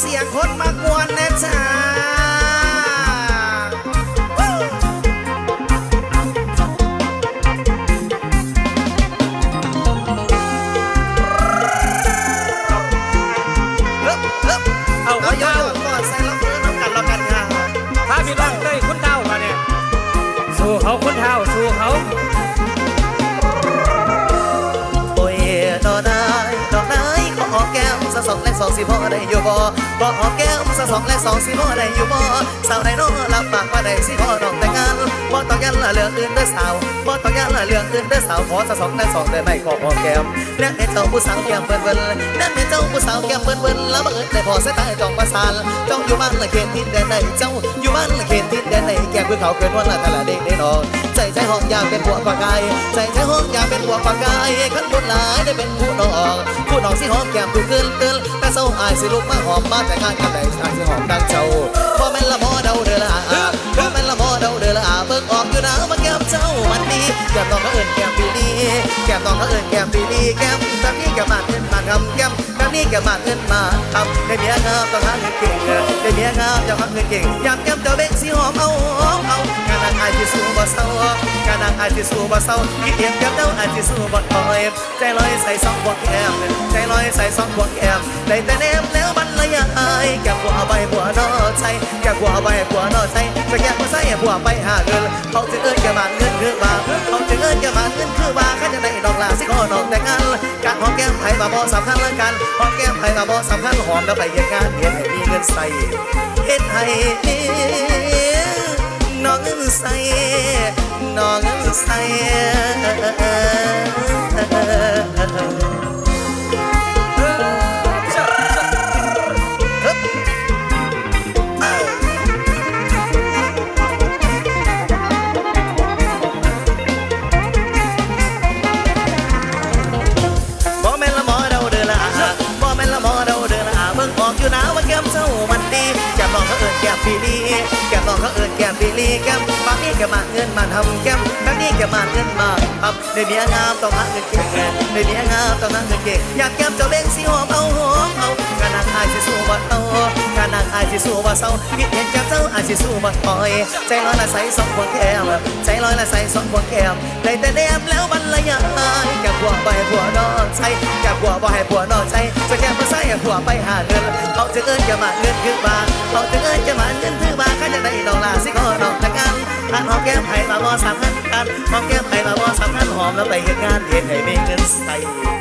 เสียงคนมากวนแน่จ้าเอาเอาคุณย่อเท่าก่อนใส่ละมือน้ำกันแล้วกันค่ะพาพี่น้องเต้ยคุณเท่ามาเนี่ย สู้เขาคุณเท่าสู้เขา สองและสองสิพ่อได้อยู่บ่บ่หอมแก้มสักสองและสองสิพ่อได้อยู่บ่สาวไหนน้อรับปากว่าได้สิพ่อน้องแต่งงานบ่ต้องยันละเรื่องอื่นเด้อสาวบ่ต้องยันละเรื่องอื่นเด้อสาวขอสักสองและสองได้ไหมขอหอมแก้มนั่นเป็นเจ้าผู้สาวแก้มเปิ้นเปิ้นนั่นเป็นเจ้าผู้สาวแก้มเปิ้นเปิ้นแล้วบังเอิญได้พอสายตาจ้องประสานจ้องอยู่บ้านละเขตทิศแดนใดเจ้าอยู่บ้านละเขตทิศแดน ใดแก้มคือเขาเกินวันละแต่ละเด็กได้นอนใจใจห้องอยากเป็นหัวปากกายใจใจห้องอยากเป็นหัวปากกายขันบนหลายได้เป็นผู้น้องผู้น้องสิหอมแก้มผู้เกินเกินแต่เศร้าอายสิลุกมาหอมมาแต่งานกันได้อายสิหอมดังเจ้าบ่แม่นละมอเดาเดือละอาบ่แม่นละมอเดาเดือละอาเบิกออกอยู่นะว่าแก้มเจ้ามันดีแก้มน้องเขาเอิ้นแก้ แก้มน้องเขาเอิ้นแก้มปีนี้แก้มแบบนี้แก้มมาเงินมาทำแก้มแบบนี้แก้มมาเงินมาทำได้เมียงามต้องหาเงินเก่งได้เมียงามจะหาเงินเก่งยามแก้มเจ้าเบ่งสิหอมเอาหอมเอาการนางอายที่สู้บ่เศร้าการนางอายที่สู้บ่เศร้าคิดเอียงแก้มเจ้าอายที่สู้บ่ถอยใจลอยใส่สองพวกแก้มใจลอยใส่สองพวกแก้มได้แต่แนมแล้ว ยายแก้มบัวใบบัวนอใจแก้มบัวใบบัวนอใจจะแก้มบัวใส่บัวไปหาเงินเขาจะเอิ้นแกมาเงินคือมาเขาจะเอิ้นแกมาเงินคือมาข้าจะได้ดอกลาสิขอน้องแต่งงานการหอมแก้มไผ่มาบ่สำคัญละกันหอมแก้มไผ่มาบ่สำคัญหอมแล้วไปเฮ็ดงานเฮ็ดให้มีเงินใส่เฮ็ดให้น้องเงินใส่น้องเงินใส่ น้องเขาเอิ้นแก้มปีลีแก้มบางนี้แกมาเงินมาทำแก้มบางนี้แกมาเงินมาทำได้เมียงามต้องหาเงินเก่งได้เมียงามต้องหาเงินเก่งอยากแก้มเจ้าเบ่งสิหอมเอาหอมเอาการนางอายสิสู้บ่เอาการนางอายสิสู้บ่เศร้าคิดเห็นแก้มเจ้าอายสิสู้บ่ถอยใจลอยละใสสองพวงแก้มใจลอยละใสสองพวงแก้มได้แต่แนมแล้วบรรยายแก้มบัวใบบัวนอนใช่แก้มบัวบ่ให้บัวนอนใช่จะแก้มบ่ใส่ให้บัวไปหาเงินเขาจะเอิ้นแก้มมาเงินคือบาเขาจะเอิ้น ละบ่สำคัญกันหอมแก้มไปละบ่สำคัญหอมแล้วไปเฮ็ดงานเฮ็ดให้มีเงินใส่